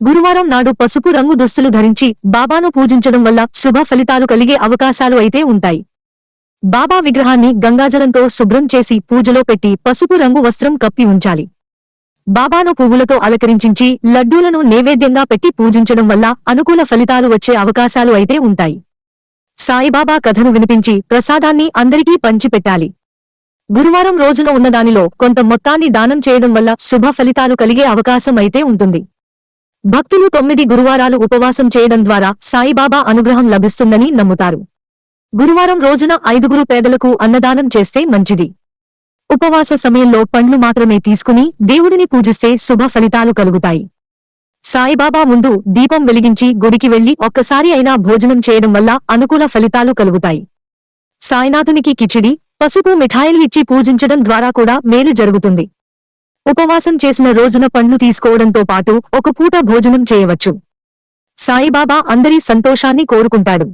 గురువారం నాడు పసుపు రంగు దుస్తులు ధరించి బాబాను పూజించడం వల్ల శుభ ఫలితాలు కలిగే అవకాశాలు అయితే ఉంటాయి. బాబా విగ్రహాన్ని గంగాజలంతో శుభ్రం చేసి పూజలో పెట్టి పసుపు రంగు వస్త్రం కప్పి ఉంచాలి. బాబాను పువ్వులతో అలంకరించించి లడ్డూలను నైవేద్యంగా పెట్టి పూజించడం వల్ల అనుకూల ఫలితాలు వచ్చే అవకాశాలు అయితే ఉంటాయి. సాయిబాబా కథను వినిపించి ప్రసాదాన్ని అందరికీ పంచిపెట్టాలి. గురువారం రోజున ఉన్నదానిలో కొంత మొత్తాన్ని దానం చేయడం వల్ల శుభ ఫలితాలు కలిగే అవకాశం అయితే ఉంటుంది. భక్తులు తొమ్మిది గురువారాలు ఉపవాసం చేయడం ద్వారా సాయిబాబా అనుగ్రహం లభిస్తుందని నమ్ముతారు. గురువారం రోజున ఐదుగురు పేదలకు అన్నదానం చేస్తే మంచిది. ఉపవాస సమయంలో పండ్లు మాత్రమే తీసుకుని దేవుడిని పూజిస్తే శుభ ఫలితాలు కలుగుతాయి. సాయిబాబా ముందు దీపం వెలిగించి గుడికి వెళ్ళి ఒక్కసారి అయినా భోజనం చేయడం వల్ల అనుకూల ఫలితాలు కలుగుతాయి. సాయినాథునికి కిచిడి పసుపు మిఠాయిలు ఇచ్చి పూజించడం ద్వారా కూడా మేలు జరుగుతుంది. ఉపవాసం చేసిన రోజున పండ్లు తీసుకోవడంతో పాటు ఒక పూట భోజనం చేయవచ్చు. సాయిబాబా అందరి సంతోషాన్ని కోరుకుంటాడు.